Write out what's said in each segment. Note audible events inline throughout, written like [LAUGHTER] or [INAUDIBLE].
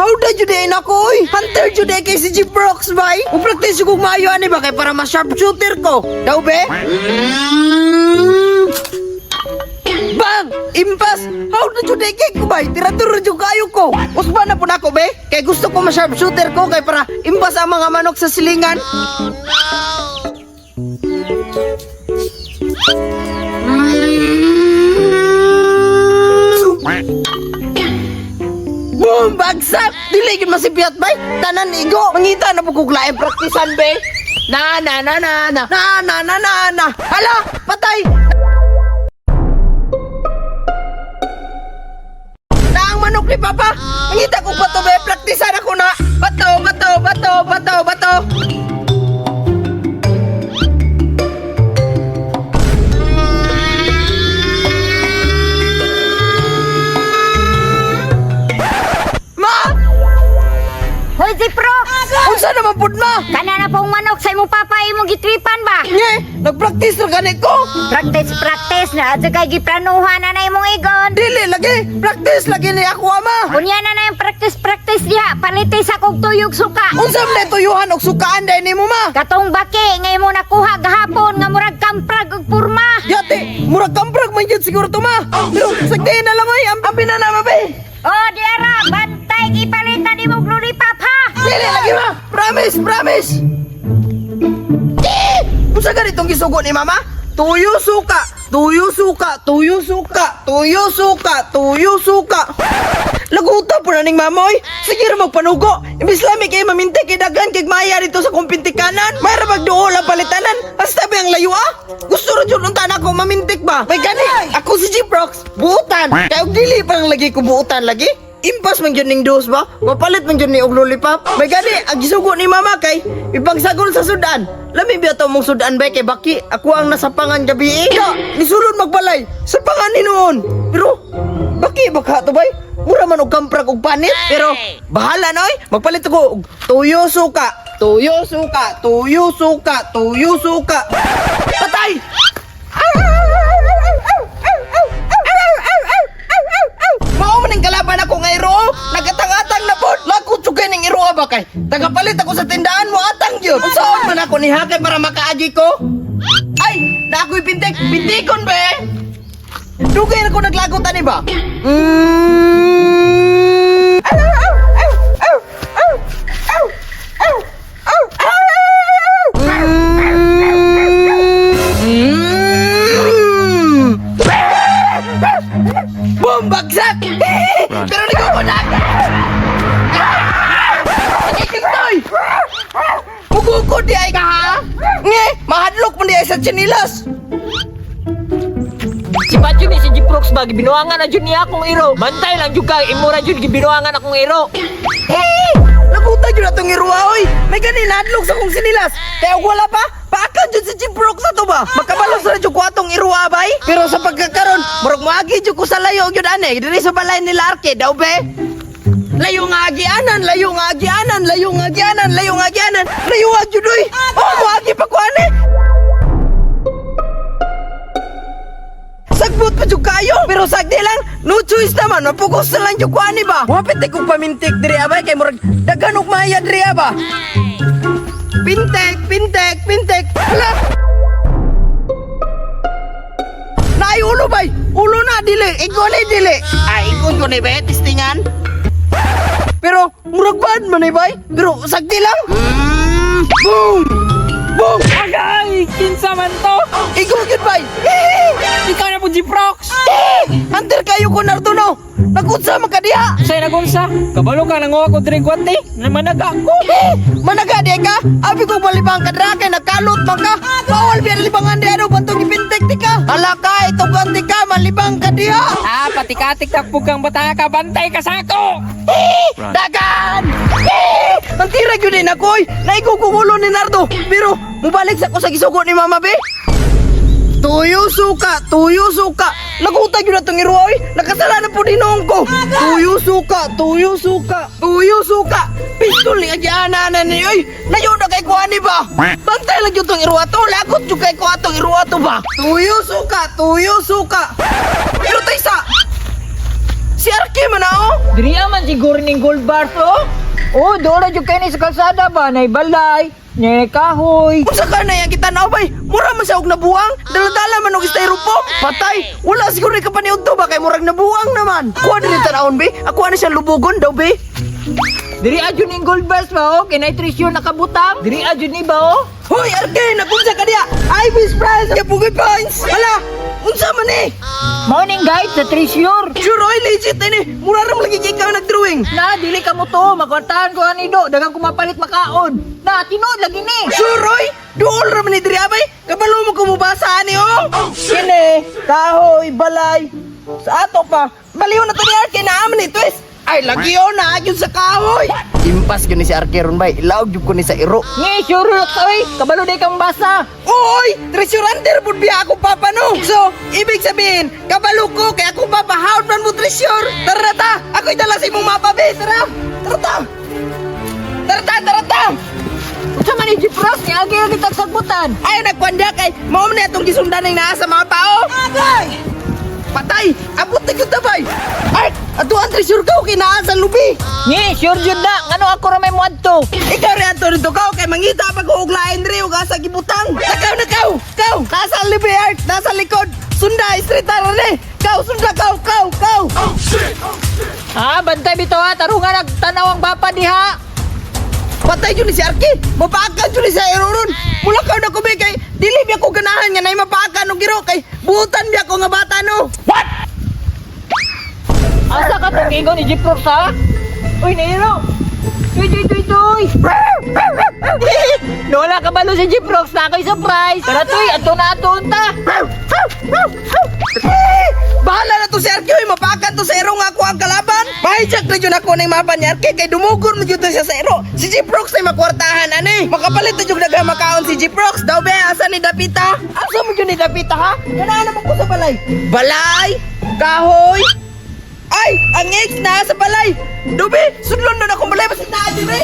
How da jud ay nako oy? Hunter jud ay kay si G Brooks bay. Upractice ko maayo ani ba kay para ma sharpshooter ko. Daw be? Bang! Impas! How na jud ay kay ko bay? Tira-tira jud kayo ko. Usba na po na ako be. Kay gusto ko ma sharpshooter ko kay para impas ang mga manok sa silingan. Boom! Bagsak! Dili yun masipiyat bay! Tanan igo! Mangita na po kuglaing praktisan bay! Na na na na na na na na na na Hala! Patay! Na ang manok ni Papa! Mangita ko bato bay! Praktisan ako na! Bato! Bato! Bato! Bato! Bato! Unsa naman pud ma? Kana na pong manok sa imong papa imong gitripan ba? Nye! Nagpraktis na gani ko! Practice, practice na. Adto kay giplanuhan na na imong igon. Dili lagi! Praktis lagi ni ako ama! Kunya na na yung practice, practice diha. Paliti sa kog tuyog suka. Unsa man na tuyuhan og sukaan dai nimo ma? Katong baki ngay mo nakuha gahapon nga murag kamprag ug purma. Yate, murag kamprag man yun siguro to ma. Pero sagdiin na lang ay, ang ambi na naman be. Oh, diara, bantay gipalit na nimo lollipop ha. Dili lagi ma. Promise, promise. Eh! Unsa ganitong gisugo ni mama? Tuyo suka, tuyo suka, tuyo suka, tuyo suka, tuyo suka. Laguta po na ning mamoy. Sige ra magpanugo. Imbis lami kay maminti kay dagan kay maya dito sa kumpintikanan. Mayra magduol ang palitanan. Hasta ba ang layo ah? Gusto rin yun unta ako mamintik ba? May gani. Ako si G-Prox. Buutan. Kaya og dili pa lang lagi ko buutan lagi. Impas man dyan ning dos ba? Mapalit man dyan ni og lollipop. May gani, ang gisugo ni mama kay ipagsagol sa sudan. Lami biya to mong sudan ba kay baki ako ang nasapangan gabi eh. Ya, nisulod magbalay. Sa pangan ni noon. Pero baki baka to bay? Mura man og kamprag og panit. Pero bahala na oy. Magpalit ako og tuyo suka. Tuyo suka, tuyo suka, tuyo suka. Patay! Mao ba kay. Tagapalit ako sa tindahan mo atang gyud. Unsaon man ako ni Hake para makaagi ko? Ay, na pintik. Pintikon be. Dugay na ko naglagot ani ba? Mm. Aw, aw. Mm. Boom! Bagsak! Pero ko na! Muguko di ay ka ha? Nge! Mahadlok mo di ay sa chinilas! Si Pacho ni si Jiprox ba gibinuangan na jud niya akong iro. Bantay lang jud ka imura jud gibinuangan akong iro. Hey! Naguta yun na itong iruwa, oy! May ganin hadlok sa kong sinilas! Kaya wala pa, paaka dyan si Jiprox na to ba? Makabalos na dyan ko atong iruwa, bay! Pero sa pagkakaroon, murag maagi dyan ko sa layo yun, ane! Diri sa balay nila Arke, daw, be! Layo nga agianan, layo nga agianan, layo nga agianan, layo nga agianan, layo nga dyan, oy! Oh, maagi pa ko, ane! Sagbot pa jud kayo pero sagdi lang no choice naman mapugos na lang jud ko ani ba Wapit kong pamintik diri abay kay murag dagan og maya diri ba Pintek pintek pintek. Hala Nay ulo bay. Ulo na dili ikaw na dili ay ikaw ko ni ba testingan Pero murag bad man ay bay pero sagdi lang mm, Boom Boom Agay, kinsa man to? Ikaw gid bay Ikaw na po Jiprox. Eh! Hunter kayo ko narto no! Nagutsa man ka diha! Say nagunsa. Kabalo ka nang ako diri gwante. Naman ako. Eh! Managa di ka! Abi ko balibang ka dra kay nakalot man ka! Bawal biya libangan di ano bantong ipintek di ka! Hala ka! Itong ganti ka! Malibang ka diha! Ah, patikatik takpog kang bata ka bantay ka sa ako. Eh! Dagan! Eh! Ang tira yun din ako eh! Naiko kong ulo ni Nardo! Pero, mubalik sa ko sa gisugo ni Mama Be! Tuyo suka! Tuyo suka! Lagutan yun na itong iroy! Nakasalanan po dinong ko! Tuyo suka! Tuyo suka! Tuyo suka! Pistol ni agyana na ni oy! Nayo na kay kuha ni ba? Bantay lang yun itong iruwa to! Lagot yun kay kuha itong iruwa to ba? Tuyo suka! Tuyo suka! Pero tayo sa! Si Arke man na oh. Diri man siguro ning gold bars oh. Oh, doon na jud kay ni sa kalsada ba nay nay kahoy. Unsa ka na yang kita na bay? Mura man siya og nabuang. Dala-dala man og styrofoam. Patay. Wala siguro ni kapaniud to ba kay murag nabuang naman. Kuha dili tanawon be. Ako na siya lubugon daw be. Diri adyo ning gold bars ba oh, kay nay trisyo nakabutang. Diri adyo ni ba oh. Hoy Arke, nakunsa ka. Ay bis prize. Ya pugoy points. Hala. Unsa man ni? Morning guys sa treasure. Sure oy legit ini. Mura ra lagi kay ikaw nagdrawing. Na dili ka mo to, magkwartahan ko ani do, dagang ko mapalit makaon. Na tinod lagi ni. Sure oy. Duol ra man ni diri abay. Kabalo mo ko mubasa ani oh. Kini, kahoy, balay. Sa ato pa. Baliw na to ni Arke na aman ni twist. Ay, lagi yun na agyod sa kahoy. Impas ko ni si Arke ron bay. Ilaog jud ko ni sa iro. Ni sure rot oy, kabalo day kang basa. Oy! Treasure hunter pud biya ako papa no. So, ibig sabihin, kabalo ko kay ako papa hawd man mo treasure. Tara ta, ako'y dala sa imong mapa be. Tara. Tara ta. Tara ta, tara ta. Unsa man ni Jipros ni agi agi tagsagbutan. Ay nagkwanda kay mao na itong gisundan ng naa sa mga tao. Agay! Patay! Abot na gyud bay. Ato ang treasure ko kay naa sa lubi. Ni sure jud na, ngano ako ra may muadto. Ikaw rin ato rito ka kay mangita pag huuglain rin ug asa gibutang. Nakaw na kaw. Kaw, nasa libi art, nasa likod. Sunda street ara ni. Kaw sunda kaw, kaw, kaw. Ha, bantay bito ha, tarungan nagtanaw ang bapa diha. Patay yun ni si Arki. Mapaakan yun ni sa Eroron. Mula ka na kay dili biya ko ganahan nga nay mapaakan og giro kay buutan biya ko nga bata no. Asa ka tong ingon ni Jipros ha? Uy, Nairo! Tuy, tuy, tuy, tuy! Lola, [LAUGHS] kabalo si Jiprox na ako'y surprise! Tara, tuy, ato na ato unta! [LAUGHS] Bahala na to si Arki oy mapakan to sa nga ako ang kalaban. Mahijak na yun ako ng mapa ni Arki kay dumugon mo yun siya sa. Si Jiprox ay makwartahan ani. Makapalit na yung naga makaon si Jiprox. Daw be asa ni Dapita? Asa mo yun ni Dapita ha? Ganaan naman ko sa balay. Balay? Kahoy? Ay! Ang ex na sa balay! Dubi! Sudlon na akong balay! Basta na dire!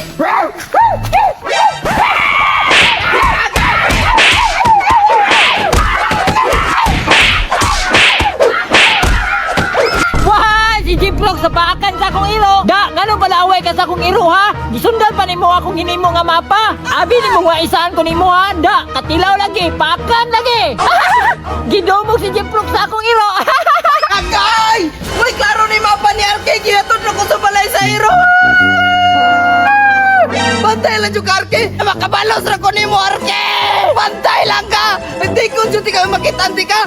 Wah! Si Jiprox sa paakan sa akong iro! Da, ngano balaway ka sa akong iro ha? Gisundan pa ni mo akong hinimo nga mapa! Abi ni mo nga isaan ko ni mo ha? Da, katilaw lagi, paakan lagi! [LAUGHS] Gidomog si Jiprox sa akong iro! [LAUGHS] Agay! Uy, klaro ni mapa ni Arke! Ginatod na ko sa balay sa iro! Bantay lang yung Arke! Makabalos na ko ni mo Arke! Bantay lang ka! Hindi ko dyan ka makita, hindi ka!